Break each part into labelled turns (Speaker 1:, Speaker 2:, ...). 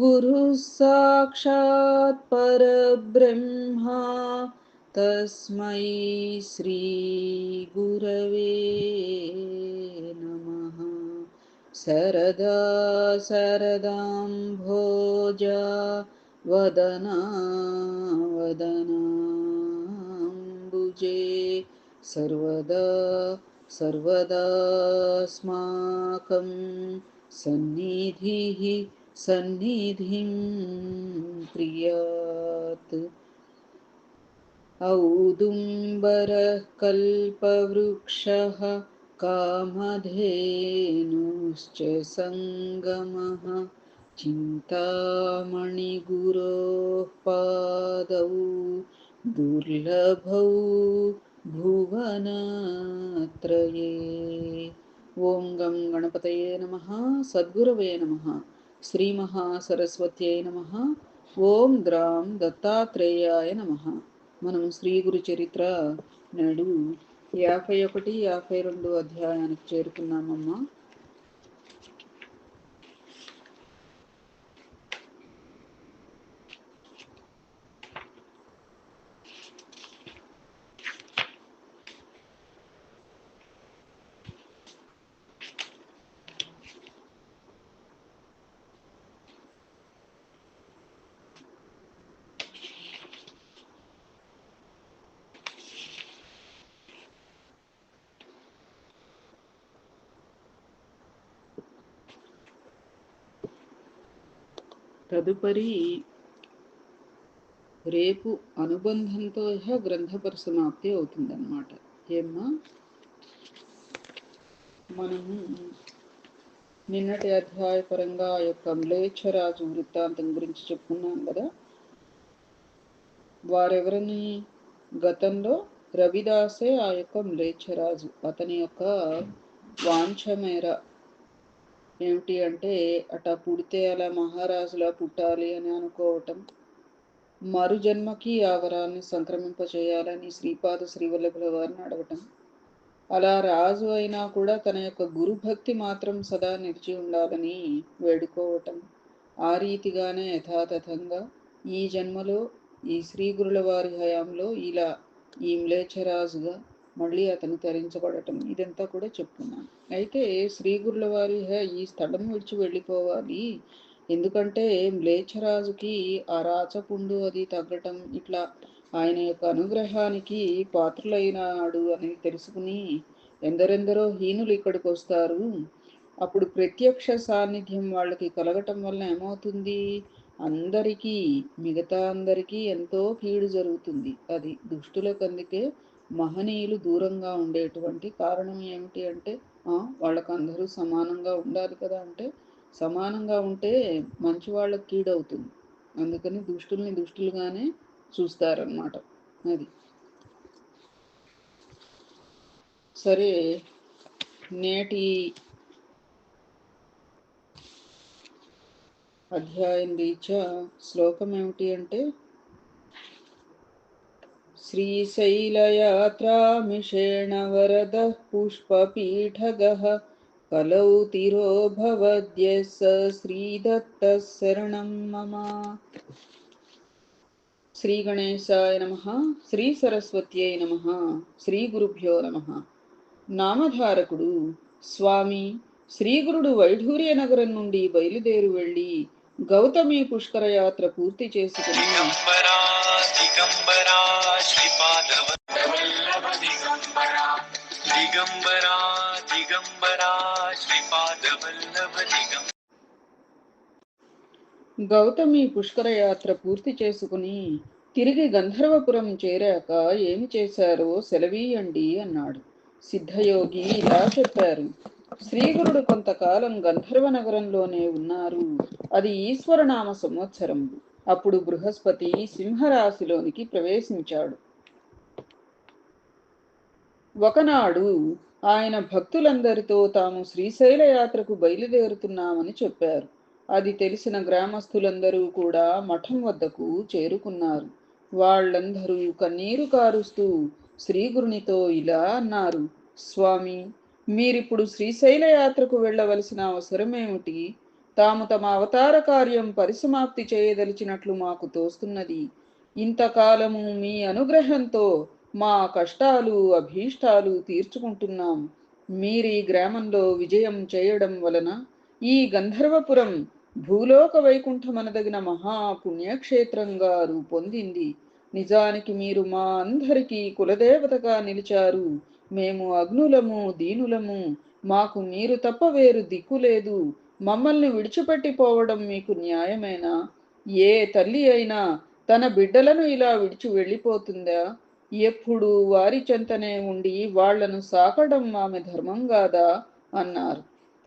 Speaker 1: गुरुः साक्षात् परब्रह्मा तस्मै श्रीगुरवे नमः। सरदा सरदां भोजा वदना वदनाम्बुजे। सर्वदा सर्वदास्माकं सन्निधिः सन्निधिं प्रियात्। औदुम्बरः कल्पवृक्षः कामधेनुश्च सङ्गमः। चिन्तामणिगुरोः पादौ दुर्लभौ भुवनत्रये। गं गणपतये नमः सद्गुरवे नमः। శ్రీమహాసరస్వత్యై నమ. ఓం ద్రాం దత్తాత్రేయాయ నమ. మనం శ్రీ గురు చరిత్ర నాడు యాభై ఒకటి యాభై రెండు అధ్యాయానికి చేరుకున్నామమ్మా. తదుపరి రేపు అనుబంధంతో గ్రంథ పరిసమాప్తి అవుతుందన్నమాట. ఏమ్మా? మనము నిన్నటి అధ్యాయపరంగా ఆ యొక్క మ్లేచ్ఛరాజు వృత్తాంతం గురించి చెప్పుకున్నాం కదా. వారెవరిని? గతంలో రవిదాసే ఆ యొక్క మ్లేచ్ఛరాజు అతని యొక్క వాంఛమేర ఏమిటి అంటే అట పుడితే అలా మహారాజులా పుట్టాలి అని అనుకోవటం. మరు జన్మకి ఆ వరాన్ని సంక్రమింపచేయాలని శ్రీపాద శ్రీవల్లభుల వారిని అడగటం. అలా రాజు అయినా కూడా తన యొక్క గురుభక్తి మాత్రం సదా నిలిచి ఉండాలని వేడుకోవటం. ఆ రీతిగానే యథాతథంగా ఈ జన్మలో ఈ శ్రీ గురుల వారి హయాంలో ఇలా ఈ మ్లేచ్ఛరాజుగా మళ్ళీ అతను తరించబడటం ఇదంతా కూడా చెప్తున్నాను. అయితే శ్రీ గురుల వారి ఈ స్థలం విడిచి వెళ్ళిపోవాలి. ఎందుకంటే మ్లేచ్ఛరాజుకి ఆ రాచపుండు అది తగ్గటం ఇట్లా ఆయన యొక్క అనుగ్రహానికి పాత్రులైనాడు అని తెలుసుకుని ఎందరెందరో హీనులు ఇక్కడికి వస్తారు. అప్పుడు ప్రత్యక్ష సాన్నిధ్యం వాళ్ళకి కలగటం వల్ల ఏమవుతుంది? అందరికీ మిగతా అందరికీ ఎంతో కీడు జరుగుతుంది. అది దుష్టులకు అందుకే మహనీయులు దూరంగా ఉండేటువంటి కారణం ఏమిటి అంటే వాళ్ళకు అందరూ సమానంగా ఉండాలి కదా అంటే సమానంగా ఉంటే మంచి వాళ్ళకి కీడవుతుంది. అందుకని దుష్టుల్ని దుష్టులుగానే చూస్తారనమాట అది. సరే నేటి అధ్యాయం రీత్యా శ్లోకం ఏమిటి అంటే श्रीशैलयात्रामिषेण वरदः पुष्पपीठगः कलौ तिरो भवद्यः स श्रीदत्तः शरणं मम శ్రీగణేశాయ నమ శ్రీ సరస్వత్యై నమ శ్రీ గురుభ్యో నమ నామధారకుడు స్వామి శ్రీగురుడు వైఢూర్య నగరం నుండి బయలుదేరి వెళ్ళి గౌతమి పుష్కర యాత్ర పూర్తి చేసుకుని గౌతమి పుష్కర యాత్ర పూర్తి చేసుకుని తిరిగి గంధర్వపురం చేరాక ఏమి చేశారో సెలవీయండి అన్నాడు. సిద్ధయోగి ఇలా చెప్పారు. శ్రీగురుడు కొంతకాలం గంధర్వ నగరంలోనే ఉన్నారు. అది ఈశ్వరనామ సంవత్సరం. అప్పుడు బృహస్పతి సింహరాశిలోనికి ప్రవేశించాడు. ఒకనాడు ఆయన భక్తులందరితో తాము శ్రీశైల యాత్రకు బయలుదేరుతున్నామని చెప్పారు. అది తెలిసిన గ్రామస్తులందరూ కూడా మఠం వద్దకు చేరుకున్నారు. వాళ్ళందరూ కన్నీరు కారుస్తూ శ్రీగురునితో ఇలా అన్నారు. స్వామి మీరిప్పుడు శ్రీశైల యాత్రకు వెళ్ళవలసిన అవసరమేమిటి? తాము తమ అవతార కార్యం పరిసమాప్తి చేయదలిచినట్లు మాకు తోస్తున్నది. ఇంతకాలము మీ అనుగ్రహంతో మా కష్టాలు అభీష్టాలు తీర్చుకుంటున్నాం. మీరీ గ్రామంలో విజయం చేయడం వలన ఈ గంధర్వపురం భూలోక వైకుంఠమనదగిన మహా పుణ్యక్షేత్రంగా రూపొందింది. నిజానికి మీరు మా అందరికీ కులదేవతగా నిలిచారు. మేము అగ్నులము దీనులము. మాకు మీరు తప్ప వేరు దిక్కు లేదు. మమ్మల్ని విడిచిపెట్టిపోవడం మీకు న్యాయమేనా? ఏ తల్లి అయినా తన బిడ్డలను ఇలా విడిచి వెళ్ళిపోతుందా? ఎప్పుడు వారి చెంతనే ఉండి వాళ్ళను సాకడం ఆమె ధర్మం కాదా? అన్నారు.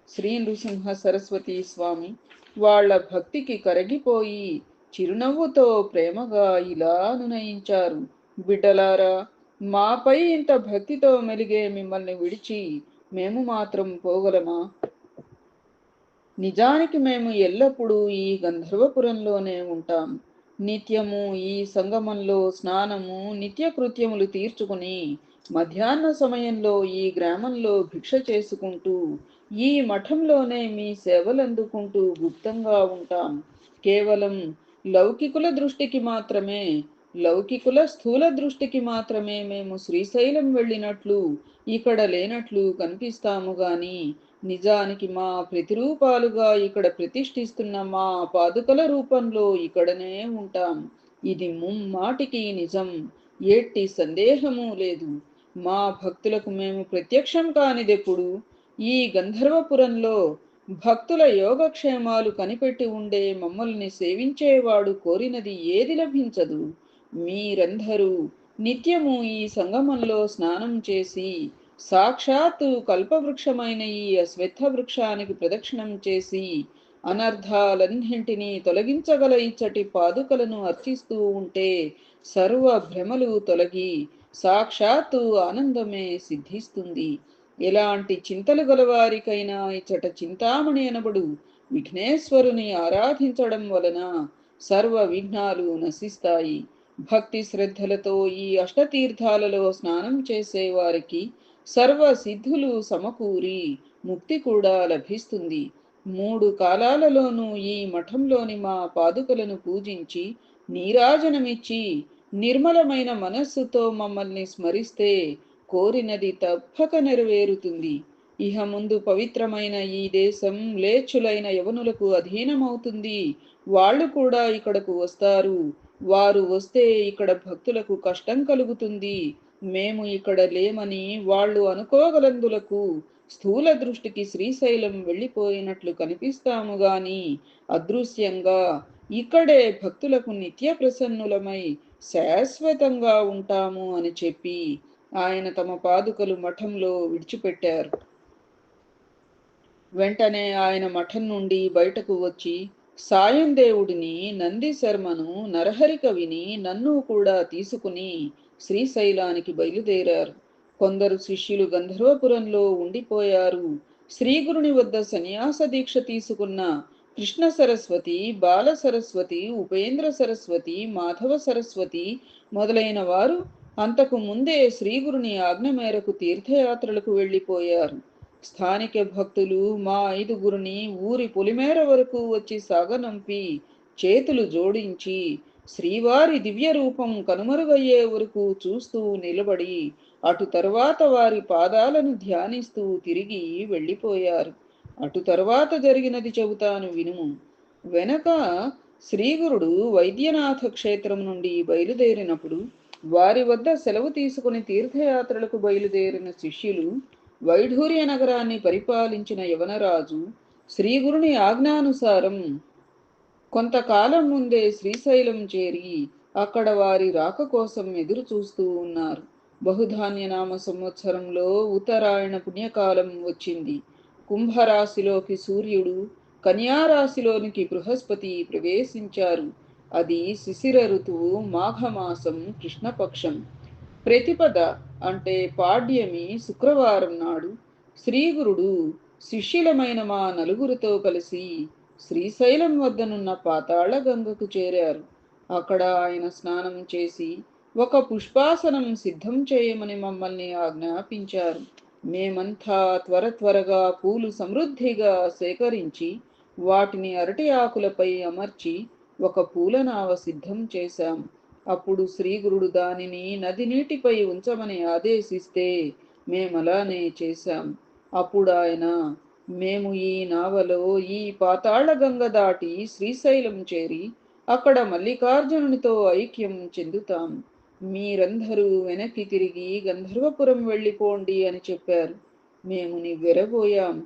Speaker 1: శ్రీ నృసింహ సరస్వతి స్వామి వాళ్ళ భక్తికి కరగిపోయి చిరునవ్వుతో ప్రేమగా ఇలా అనునయించారు. బిడ్డలారా మాపై ఇంత భక్తితో మెలిగే మిమ్మల్ని విడిచి మేము మాత్రం పోగలమా? నిజానికి మేము ఎల్లప్పుడూ ఈ గంధర్వపురంలోనే ఉంటాం. నిత్యము ఈ సంగమంలో స్నానము నిత్య కృత్యములు తీర్చుకుని మధ్యాహ్న సమయంలో ఈ గ్రామంలో భిక్ష చేసుకుంటూ ఈ మఠంలోనే మీ సేవలందుకుంటూ గుప్తంగా ఉంటాం. కేవలం లౌకికుల దృష్టికి మాత్రమే లౌకికుల స్థూల దృష్టికి మాత్రమే మేము శ్రీశైలం వెళ్ళినట్లు ఇక్కడ లేనట్లు కనిపిస్తాము గాని నిజానికి మా ప్రతిరూపాలుగా ఇక్కడ ప్రతిష్ఠిస్తున్న మా పాదుకల రూపంలో ఇక్కడనే ఉంటాం. ఇది ముమ్మాటికి నిజం. ఎట్టి సందేహము లేదు. మా భక్తులకు మేము ప్రత్యక్షం కానిదెప్పుడు ఈ గంధర్వపురంలో భక్తుల యోగక్షేమాలు కనిపెట్టి ఉండే మమ్మల్ని సేవించేవాడు కోరినది ఏది లభించదు? మీరందరూ నిత్యము ఈ సంగమంలో స్నానం చేసి సాక్షాత్తు కల్పవృక్షమైన ఈ అశ్వత్థ వృక్షానికి ప్రదక్షిణం చేసి అనర్ధాలన్నింటినీ తొలగించగల ఇచ్చటి పాదుకలను అర్చిస్తూ ఉంటే సర్వ భ్రమలు తొలగి సాక్షాత్తు ఆనందమే సిద్ధిస్తుంది. ఎలాంటి చింతలు గలవారికైనా ఇచ్చట చింతామణి అనబడు విఘ్నేశ్వరుని ఆరాధించడం వలన సర్వ విఘ్నాలు నశిస్తాయి. భక్తి శ్రద్ధలతో ఈ అష్టతీర్థాలలో స్నానం చేసేవారికి సర్వ సిద్ధులు సమకూరి ముక్తి కూడా లభిస్తుంది. మూడు కాలాలలోనూ ఈ మఠంలోని మా పాదుకలను పూజించి నీరాజనమిచ్చి నిర్మలమైన మనస్సుతో మమ్మల్ని స్మరిస్తే కోరినది తప్పక నెరవేరుతుంది. ఇహ ముందు పవిత్రమైన ఈ దేశం లేచులైన యవనులకు అధీనమవుతుంది. వాళ్ళు కూడా ఇక్కడకు వస్తారు. వారు వస్తే ఇక్కడ భక్తులకు కష్టం కలుగుతుంది. మేము ఇక్కడ లేమని వాళ్ళు అనుకోగలందులకు స్థూల దృష్టికి శ్రీశైలం వెళ్ళిపోయినట్లు కనిపిస్తాము గాని అదృశ్యంగా ఇక్కడే భక్తులకు నిత్య ప్రసన్నులమై శాశ్వతంగా ఉంటాము అని చెప్పి ఆయన తమ పాదుకలు మఠంలో విడిచిపెట్టారు. వెంటనే ఆయన మఠం నుండి బయటకు వచ్చి సాయం దేవుడిని నంది శర్మను నరహరి కవిని నన్ను కూడా తీసుకుని శ్రీశైలానికి బయలుదేరారు. కొందరు శిష్యులు గంధర్వపురంలో ఉండిపోయారు. శ్రీగురుని వద్ద సన్యాస దీక్ష తీసుకున్న కృష్ణ సరస్వతి బాల సరస్వతి ఉపేంద్ర సరస్వతి మాధవ సరస్వతి మొదలైన వారు అంతకు ముందే శ్రీగురుని ఆజ్ఞ మేరకు తీర్థయాత్రలకు వెళ్ళిపోయారు. స్థానిక భక్తులు మా ఐదుగురిని ఊరి పొలిమేర వరకు వచ్చి సాగనంపి చేతులు జోడించి శ్రీవారి దివ్య రూపం కనుమరుగయ్యే వరకు చూస్తూ నిలబడి అటు తర్వాత వారి పాదాలను ధ్యానిస్తూ తిరిగి వెళ్ళిపోయారు. అటు తర్వాత జరిగినది చెబుతాను వినుము. వెనక శ్రీగురుడు వైద్యనాథ క్షేత్రం నుండి బయలుదేరినప్పుడు వారి వద్ద సెలవు తీసుకుని తీర్థయాత్రలకు బయలుదేరిన శిష్యులు వైఢూర్య నగరాన్ని పరిపాలించిన యవనరాజు శ్రీగురుని ఆజ్ఞానుసారం కొంతకాలం ముందే శ్రీశైలం చేరి అక్కడ వారి రాక కోసం ఎదురు చూస్తూ ఉన్నారు. బహుధాన్య నామ సంవత్సరంలో ఉత్తరాయణ పుణ్యకాలం వచ్చింది. కుంభరాశిలోకి సూర్యుడు కన్యారాశిలోనికి బృహస్పతి ప్రవేశించారు. అది శిశిర ఋతువు మాఘమాసం కృష్ణపక్షం. ప్రతిపద అంటే పాడ్యమి శుక్రవారం నాడు శ్రీగురుడు శిష్యులమైన మా నలుగురితో కలిసి శ్రీశైలం వద్దనున్న పాతాళ గంగకు చేరారు. అక్కడ ఆయన స్నానం చేసి ఒక పుష్పాసనం సిద్ధం చేయమని మమ్మల్ని ఆజ్ఞాపించారు. మేమంతా త్వర త్వరగా పూలు సమృద్ధిగా సేకరించి వాటిని అరటి ఆకులపై అమర్చి ఒక పూలనావ సిద్ధం చేశాం. అప్పుడు శ్రీగురుడు దానిని నది నీటిపై ఉంచమని ఆదేశిస్తే మేమలానే చేశాం. అప్పుడు ఆయన మేము ఈ నావలో ఈ పాతాళ గంగ దాటి శ్రీశైలం చేరి అక్కడ మల్లికార్జునునితో ఐక్యం చెందుతాం. మీరందరూ వెనక్కి తిరిగి గంధర్వపురం వెళ్ళిపోండి అని చెప్పారు. మేము నివ్వెరబోయాం.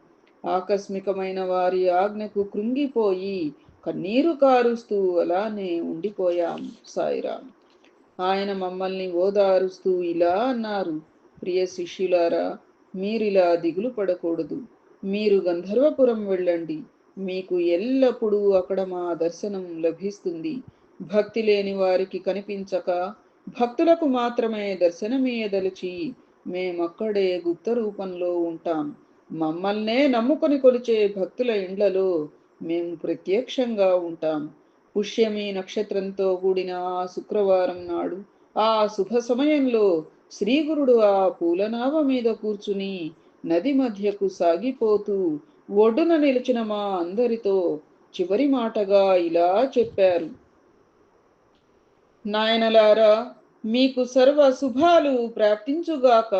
Speaker 1: ఆకస్మికమైన వారి ఆజ్ఞకు కృంగిపోయి కన్నీరు కారుస్తూ అలానే ఉండిపోయాం సాయిరాం ఆయన మమ్మల్ని ఓదారుస్తూ ఇలా అన్నారు. ప్రియ శిష్యులారా మీరిలా దిగులు పడకూడదు. మీరు గంధర్వపురం వెళ్ళండి. మీకు ఎల్లప్పుడూ అక్కడ మా దర్శనం లభిస్తుంది. భక్తి లేని వారికి కనిపించక భక్తులకు మాత్రమే దర్శనమీయదలిచి మేమక్కడే గుప్త రూపంలో ఉంటాం. మమ్మల్నే నమ్ముకొని కొలిచే భక్తుల ఇండ్లలో మేము ప్రత్యక్షంగా ఉంటాం. పుష్యమి నక్షత్రంతో కూడిన ఆ శుక్రవారం నాడు ఆ శుభ సమయంలో శ్రీగురుడు ఆ పూలనావ మీద కూర్చుని నది మధ్యకు సాగిపోతూ ఒడ్డున నిలిచిన మా అందరితో చివరి మాటగా ఇలా చెప్పారు. నాయనలారా మీకు సర్వ శుభాలు ప్రాప్తించుగాక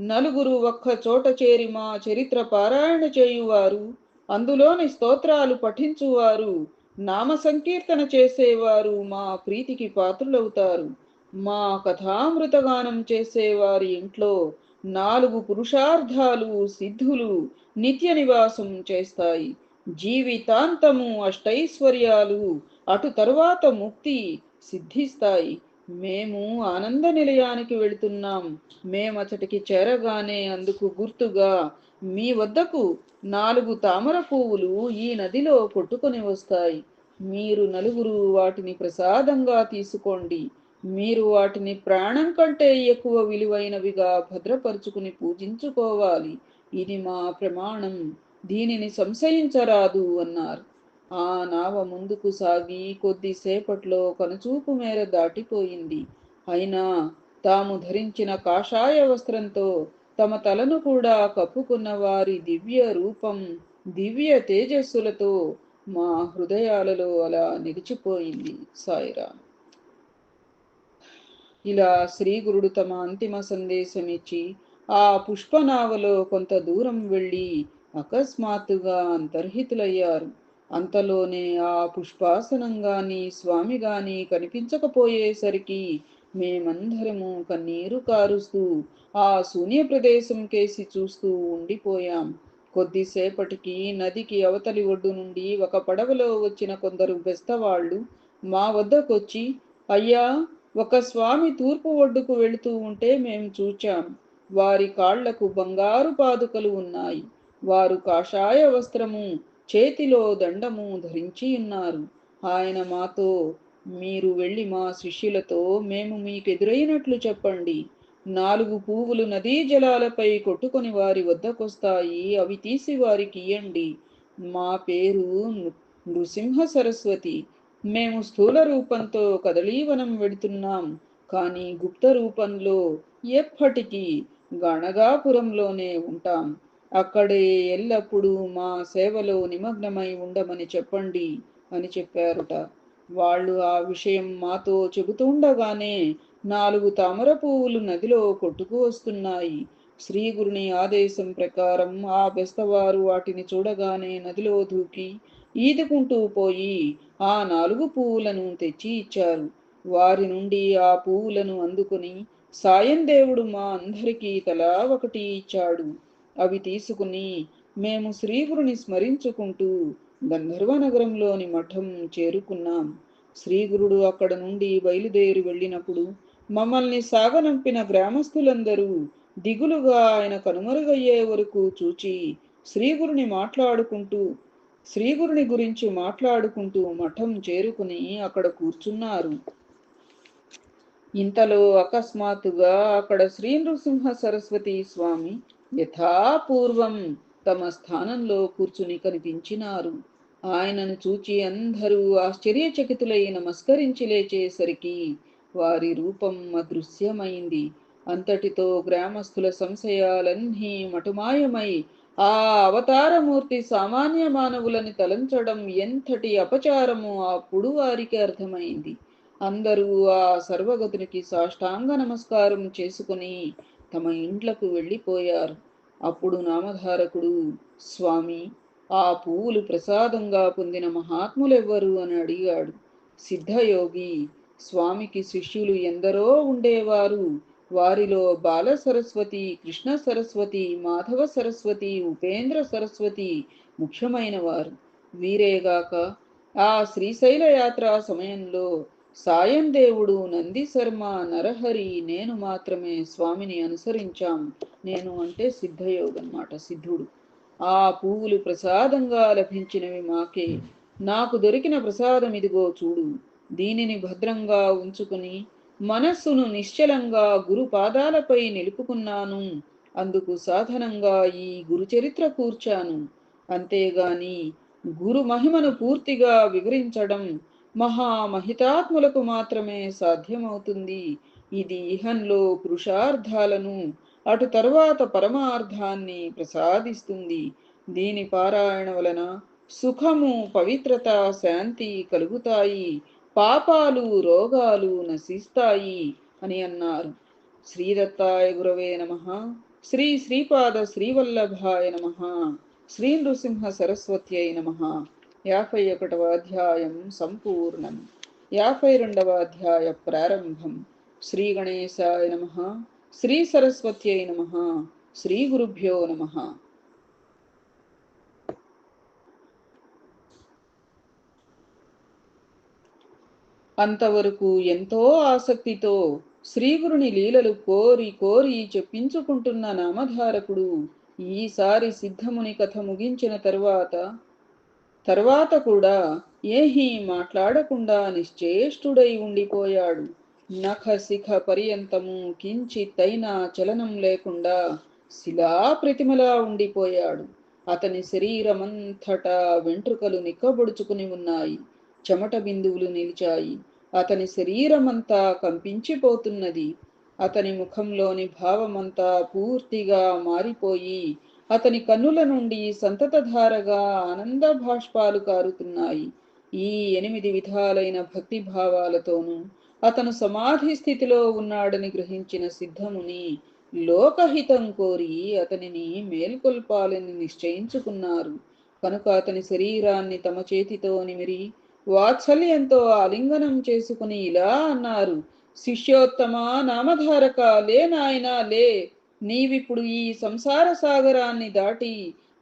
Speaker 1: నలుగురు ఒక్క చోట చేరి మా చరిత్ర పారాయణ చేయువారు. అందులోని స్తోత్రాలు పఠించువారు నామ సంకీర్తన చేసేవారు మా ప్రీతికి పాత్రులవుతారు. మా కథామృతగానం చేసేవారి ఇంట్లో నాలుగు పురుషార్థాలు సిద్ధులు నిత్య నివాసం చేస్తాయి. జీవితాంతము అష్టైశ్వర్యాలు అటు తరువాత ముక్తి సిద్ధిస్తాయి. మేము ఆనంద నిలయానికి వెళుతున్నాం. మేమచటికి చేరగానే అందుకు గుర్తుగా మీ వద్దకు నాలుగు తామర పువ్వులు ఈ నదిలో కొట్టుకొని వస్తాయి. మీరు నలుగురు వాటిని ప్రసాదంగా తీసుకోండి. మీరు వాటిని ప్రాణం కంటే ఎక్కువ విలువైనవిగా భద్రపరుచుకుని పూజించుకోవాలి. ఇది మా ప్రమాణం. దీనిని సంశయించరాదు అన్నారు. ఆ నావ ముందుకు సాగి కొద్దిసేపట్లో కనుచూపు మేర దాటిపోయింది. అయినా తాము ధరించిన కాషాయ వస్త్రంతో తమ తలను కూడా కప్పుకున్న వారి దివ్య రూపం దివ్య తేజస్సులతో మా హృదయాలలో అలా నిలిచిపోయింది సాయిరా ఇలా శ్రీగురుడు తమ అంతిమ సందేశం ఇచ్చి ఆ పుష్పనావలో కొంత దూరం వెళ్ళి అకస్మాత్తుగా అంతర్హితులయ్యారు. అంతలోనే ఆ పుష్పాసనం గాని స్వామి గాని కనిపించకపోయేసరికి మేమందరము కన్నీరు కారుస్తూ ఆ శూన్య ప్రదేశం కేసి చూస్తూ ఉండిపోయాం. కొద్దిసేపటికి నదికి అవతలి ఒడ్డు నుండి ఒక పడవలో వచ్చిన కొందరు బెస్తవాళ్ళు మా వద్దకొచ్చి అయ్యా ఒక స్వామి తూర్పు ఒడ్డుకు వెళుతూ ఉంటే మేము చూచాం. వారి కాళ్ళకు బంగారు పాదుకలు ఉన్నాయి. వారు కాషాయ వస్త్రము చేతిలో దండము ధరించి ఉన్నారు. ఆయన మాతో మీరు వెళ్ళి మా శిష్యులతో మేము మీకు ఎదురైనట్లు చెప్పండి. నాలుగు పువ్వులు నదీ జలాలపై కొట్టుకొని వారి వద్దకొస్తాయి. అవి తీసి వారికి ఇయ్యండి. మా పేరు నృసింహ సరస్వతి. మేము స్థూల రూపంతో కదలీవనం వెడుతున్నాం. కానీ గుప్త రూపంలో ఎప్పటికీ గణగాపురంలోనే ఉంటాం. అక్కడే ఎల్లప్పుడూ మా సేవలో నిమగ్నమై ఉండమని చెప్పండి అని చెప్పారుట. వాళ్ళు ఆ విషయం మాతో చెబుతుండగానే నాలుగు తామర పువ్వులు నదిలో కొట్టుకు వస్తున్నాయి. శ్రీగురుని ఆదేశం ప్రకారం ఆ బెస్తవారు వాటిని చూడగానే నదిలో దూకి ఈదుకుంటూ పోయి ఆ నాలుగు పువ్వులను తెచ్చి ఇచ్చారు. వారి నుండి ఆ పువ్వులను అందుకుని సాయం దేవుడు మా అందరికీ తలా ఒకటి ఇచ్చాడు. అవి తీసుకుని మేము శ్రీగురుని స్మరించుకుంటూ గంధర్వ నగరంలోని మఠం చేరుకున్నాం. శ్రీగురుడు అక్కడ నుండి బయలుదేరి వెళ్ళినప్పుడు మమ్మల్ని సాగనంపిన గ్రామస్తులందరూ దిగులుగా ఆయన కనుమరుగయ్యే వరకు చూచి శ్రీగురుని మాట్లాడుకుంటూ శ్రీగురుని గురించి మాట్లాడుకుంటూ మఠం చేరుకుని అక్కడ కూర్చున్నారు. ఇంతలో అకస్మాత్తుగా అక్కడ శ్రీ నృసింహ సరస్వతి స్వామి యథాపూర్వం తమ స్థానంలో కూర్చుని కనిపించినారు. ఆయనను చూచి అందరూ ఆశ్చర్యచకితులై నమస్కరించి లేచేసరికి వారి రూపం అదృశ్యమైంది. అంతటితో గ్రామస్థుల సంశయాలన్నీ మటుమాయమై ఆ అవతారమూర్తి సామాన్య మానవులని తలంచడం ఎంతటి అపచారము అప్పుడు వారికి అర్థమైంది. అందరూ ఆ సర్వగతునికి సాష్టాంగ నమస్కారం చేసుకుని తమ ఇండ్లకు వెళ్ళిపోయారు. అప్పుడు నామధారకుడు స్వామి ఆ పువ్వులు ప్రసాదంగా పొందిన మహాత్ములెవ్వరు అని అడిగాడు. సిద్ధయోగి స్వామికి శిష్యులు ఎందరో ఉండేవారు. వారిలో బాల సరస్వతి కృష్ణ సరస్వతి మాధవ సరస్వతి ఉపేంద్ర సరస్వతి ముఖ్యమైన వారు వీరేగాక ఆ శ్రీశైల యాత్ర సమయంలో సాయం దేవుడు నంది శర్మ నరహరి నేను మాత్రమే స్వామిని అనుసరించాం. నేను అంటే సిద్ధయోగ్ అన్నమాట సిద్ధుడు. ఆ పువ్వులు ప్రసాదంగా లభించినవి మాకే. నాకు దొరికిన ప్రసాదం ఇదిగో చూడు. దీనిని భద్రంగా ఉంచుకుని మనస్సును నిశ్చలంగా గురు పాదాలపై నిలుపుకున్నాను. అందుకు సాధనంగా ఈ గురు చరిత్ర కూర్చాను. అంతేగాని గురు మహిమను పూర్తిగా వివరించడం మహామహితాత్ములకు మాత్రమే సాధ్యమవుతుంది. ఇది ఇహంలో పురుషార్థాలను అటు తరువాత పరమార్థాన్ని ప్రసాదిస్తుంది. దీని పారాయణ వలన సుఖము పవిత్రత శాంతి కలుగుతాయి. పాపాలు రోగాలు నశిస్తాయి అని అన్నారు. శ్రీదత్తాయ గురవే నమ. శ్రీ శ్రీపాద శ్రీవల్లభాయ నమ. శ్రీ నృసింహ సరస్వత్యై నమ. యాభై ఒకటవ అధ్యాయం సంపూర్ణం. యాభై రెండవ అధ్యాయ ప్రారంభం. శ్రీ గణేశాయ నమ. శ్రీ సరస్వత్యై నమ. శ్రీ గురుభ్యో నమ. అంతవరకు ఎంతో ఆసక్తితో శ్రీగురుని లీలలు కోరి కోరి చెప్పించుకుంటున్న నామధారకుడు ఈసారి సిద్ధముని కథ ముగించిన తరువాత తర్వాత కూడా ఏహీ మాట్లాడకుండా నిశ్చేష్టుడై ఉండిపోయాడు. నఖ శిఖ పర్యంతము కించితైనా చలనం లేకుండా శిలా ప్రతిమలా ఉండిపోయాడు. అతని శరీరమంతటా వెంట్రుకలు నిక్కబొడుచుకుని ఉన్నాయి. చెమట బిందువులు నిలిచాయి. అతని శరీరమంతా కంపించిపోతున్నది. అతని ముఖంలోని భావమంతా పూర్తిగా మారిపోయి అతని కన్నుల నుండి సంతతధారగా ఆనంద భాష్పాలు కారుతున్నాయి. ఈ ఎనిమిది విధాలైన భక్తి భావాలతోనూ అతను సమాధి స్థితిలో ఉన్నాడని గ్రహించిన సిద్ధముని లోకహితం కోరి అతనిని మేల్కొల్పాలని నిశ్చయించుకున్నారు. కనుక అతని శరీరాన్ని తమ చేతితో నిమిరి వాత్సల్యంతో ఆలింగనం చేసుకుని ఇలా అన్నారు శిష్యోత్తమ నామధారక లే నాయనా లే నీవిప్పుడు ఈ సంసార సాగరాన్ని దాటి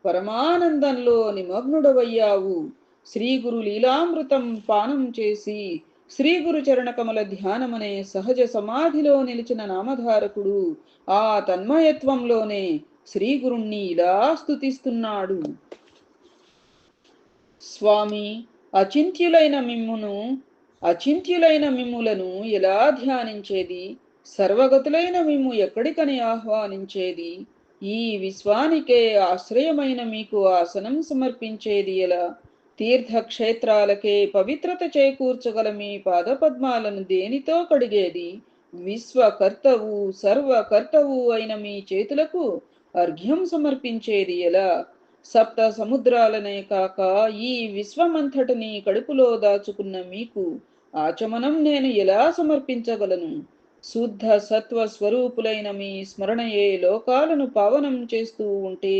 Speaker 1: పరమానందంలో నిమగ్నుడవయ్యావు. శ్రీ గురు లీలామృతం పానం చేసి శ్రీ గురు చరణ కమల ధ్యానమనే సహజ సమాధిలో నిలిచిన నామధారకుడు ఆ తన్మయత్వంలోనే శ్రీ గురుణ్ణి ఇలా స్తుతిస్తున్నాడు. స్వామి అచింత్యులైన మిమ్మును అచింత్యులైన మిమ్ములను ఎలా ధ్యానించేది? సర్వగతులైన మిమ్ము ఎక్కడికని ఆహ్వానించేది? ఈ విశ్వానికే ఆశ్రయమైన మీకు ఆసనం సమర్పించేది ఎలా? తీర్థక్షేత్రాలకే పవిత్రత చేకూర్చగల మీ పాదపద్మాలను దేనితో కడిగేది? విశ్వకర్తవు సర్వకర్తవు అయిన మీ చేతులకు అర్ఘ్యం సమర్పించేది ఎలా? సప్త సముద్రాలనే కాక ఈ విశ్వమంతటిని కడుపులో దాచుకున్న మీకు ఆచమనం నేను ఎలా సమర్పించగలను? శుద్ధ సత్వ స్వరూపులైన మీ స్మరణయే లోకాలను పావనం చేస్తూ ఉంటే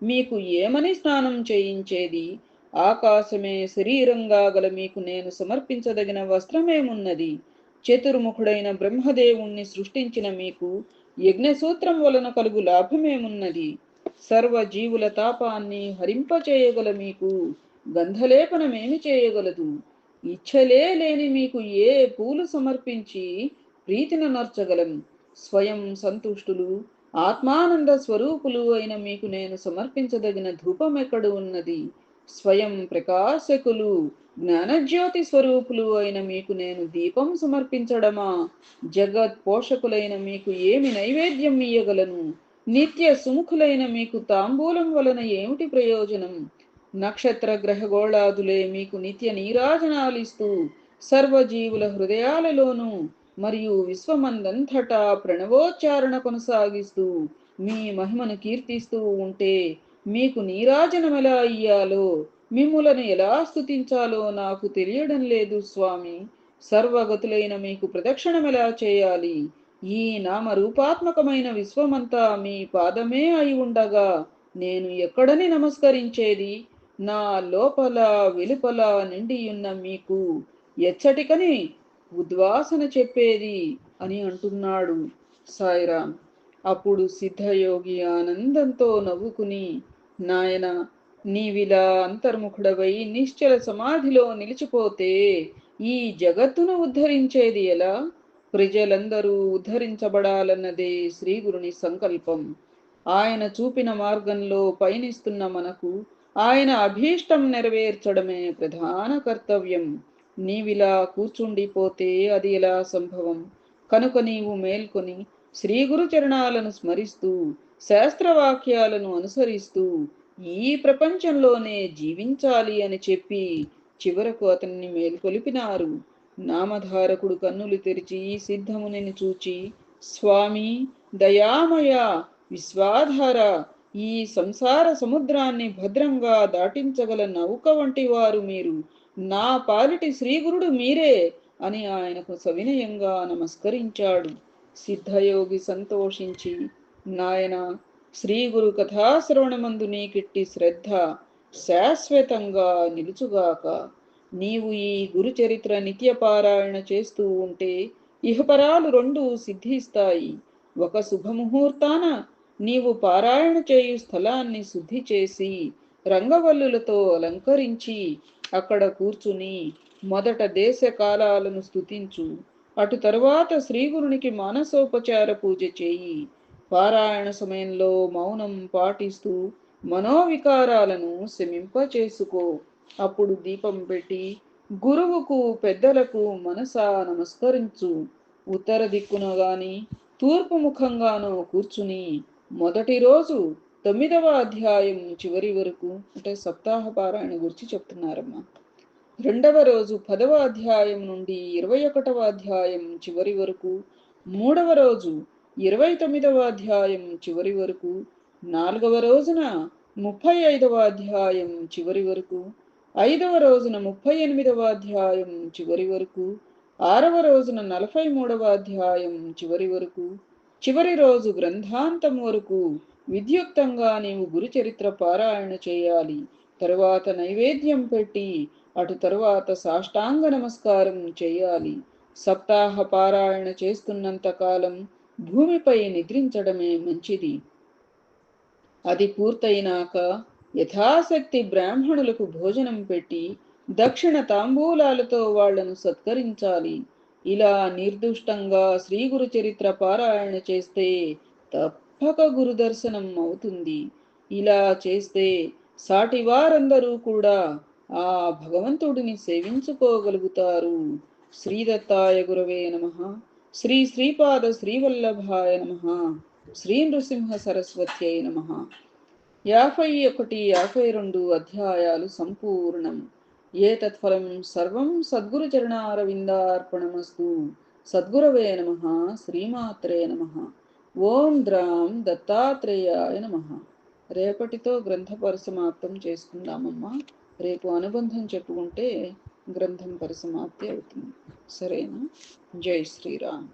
Speaker 1: మీకు ఏమని స్నానం చేయించేది? ఆకాశమే శరీరంగా గల మీకు నేను సమర్పించదగిన వస్త్రమేమున్నది? చతుర్ముఖుడైన బ్రహ్మదేవుణ్ణి సృష్టించిన మీకు యజ్ఞసూత్రం వలన కలుగు లాభమేమున్నది? సర్వ జీవుల తాపాన్ని హరింపచేయగల మీకు గంధలేపనమేమి చేయగలదు? ఇచ్చలే లేని మీకు ఏ పూలు సమర్పించి ప్రీతిని నర్చగలం? స్వయం సంతుష్టులు ఆత్మానంద స్వరూపులు అయిన మీకు నేను సమర్పించదగిన ధూపం ఎక్కడ ఉన్నది? స్వయం ప్రకాశకులు జ్ఞానజ్యోతి స్వరూపులు అయిన మీకు నేను దీపం సమర్పించడమా? జగత్ పోషకులైన మీకు ఏమి నైవేద్యం ఇయ్యగలను? నిత్య సుముఖులైన మీకు తాంబూలం వలన ఏమిటి ప్రయోజనం? నక్షత్ర గ్రహగోళాదులే మీకు నిత్య నీరాజనాలిస్తూ సర్వజీవుల హృదయాలలోనూ మరియు విశ్వమందంతటా ప్రణవోచ్చారణ కొనసాగిస్తూ మీ మహిమను కీర్తిస్తూ ఉంటే మీకు నీరాజనం ఎలా ఇయ్యాలో మిమ్ములను ఎలా స్తుతించాలో నాకు తెలియడం లేదు స్వామి. సర్వగతులైన మీకు ప్రదక్షిణం ఎలా చేయాలి. ఈ నామరూపాత్మకమైన విశ్వమంతా మీ పాదమే అయి ఉండగా నేను ఎక్కడని నమస్కరించేది? నా లోపల వెలుపల నిండియున్న మీకు ఎచ్చటికని ఉద్వాసన చెప్పేది అని అంటున్నాడు సాయిరామ్ అప్పుడు సిద్ధయోగి ఆనందంతో నవ్వుకుని నాయన నీవిలా అంతర్ముఖుడవై నిశ్చల సమాధిలో నిలిచిపోతే ఈ జగత్తును ఉద్ధరించేది ఎలా? ప్రజలందరూ ఉద్ధరించబడాలన్నదే శ్రీగురుని సంకల్పం. ఆయన చూపిన మార్గంలో పయనిస్తున్న మనకు ఆయన అభీష్టం నెరవేర్చడమే ప్రధాన కర్తవ్యం. నీవిలా కూర్చుండిపోతే అది ఎలా సంభవం? కనుక నీవు మేల్కొని శ్రీ గురు చరణాలను స్మరిస్తూ శాస్త్రవాక్యాలను అనుసరిస్తూ ఈ ప్రపంచంలోనే జీవించాలి అని చెప్పి చివరకు అతన్ని మేల్కొలిపినారు. నామధారకుడు కన్నులు తెరిచి సిద్ధమునిని చూచి స్వామి దయామయ విశ్వాధార ఈ సంసార సముద్రాన్ని భద్రంగా దాటించగల నౌక వంటి వారు మీరు. నా పాలిటి శ్రీగురుడు మీరే అని ఆయనకు సవినయంగా నమస్కరించాడు. సిద్ధయోగి సంతోషించి నాయన శ్రీ గురు కథాశ్రవణమందు నీకిట్టి శ్రద్ధ శాశ్వతంగా నిలుచుగాక. నీవు ఈ గురుచరిత్ర నిత్యపారాయణ చేస్తూ ఉంటే ఇహపరాలు రెండు సిద్ధిస్తాయి. ఒక శుభముహూర్తాన నీవు పారాయణ చేయు స్థలాన్ని శుద్ధి చేసి రంగవల్లులతో అలంకరించి అక్కడ కూర్చుని మొదట దేశ కాలాలను స్తుతించు. అటు తరువాత శ్రీగురునికి మానసోపచార పూజ చేయి. పారాయణ సమయంలో మౌనం పాటిస్తూ మనోవికారాలను శమింపచేసుకో అప్పుడు దీపం పెట్టి గురువుకు పెద్దలకు మనసా నమస్కరించు. ఉత్తర దిక్కున గాని తూర్పు ముఖంగానో కూర్చుని మొదటి రోజు తొమ్మిదవ అధ్యాయం చివరి వరకు అంటే సప్తాహ పారాయణ గురించి చెప్తున్నారమ్మా. రెండవ రోజు పదవ అధ్యాయం నుండి ఇరవై ఒకటవ అధ్యాయం చివరి వరకు మూడవ రోజు ఇరవై తొమ్మిదవ అధ్యాయం చివరి వరకు నాలుగవ రోజున ముప్పై ఐదవ అధ్యాయం చివరి వరకు ఐదవ రోజున ముప్పై ఎనిమిదవ అధ్యాయం చివరి వరకు ఆరవ రోజున నలభై మూడవ అధ్యాయం చివరి వరకు చివరి రోజు గ్రంథాంతం వరకు విద్యుక్తంగా నీవు గురు చరిత్ర పారాయణ చేయాలి. తరువాత నైవేద్యం పెట్టి అటు తరువాత సాష్టాంగ నమస్కారం చేయాలి. సప్తాహ పారాయణ చేస్తున్నంత కాలం భూమిపై నిద్రించడమే మంచిది. అది పూర్తయినాక యథాశక్తి బ్రాహ్మణులకు భోజనం పెట్టి దక్షిణ తాంబూలాలతో వాళ్ళను సత్కరించాలి. ఇలా నిర్దుష్టంగా శ్రీ గురు చరిత్ర పారాయణ చేస్తే తప్పక గురుదర్శనం అవుతుంది. ఇలా చేస్తే సాటివారందరూ కూడా ఆ భగవంతుడిని సేవించుకోగలుగుతారు. శ్రీదత్తాయ గురవే నమ. శ్రీ శ్రీపాద శ్రీవల్లభాయ నమ. శ్రీ నృసింహ సరస్వత్యై నమ. యాభై ఒకటి యాభై రెండు అధ్యాయాలు సంపూర్ణం. ఏ తత్ఫలం సర్వం సద్గురు చరణారవిందార్పణమస్తు. సద్గురవే నమ శ్రీమాత్రే నమ. ఓం ద్రాం దత్తాత్రేయాయ నమ. రేపటితో గ్రంథ పరిసమాప్తం చేసుకుందామమ్మా. రేపు అనుబంధం చెప్పుకుంటే గ్రంథం పరిసమాప్తి అవుతుంది. సరేనా? జై శ్రీరామ్.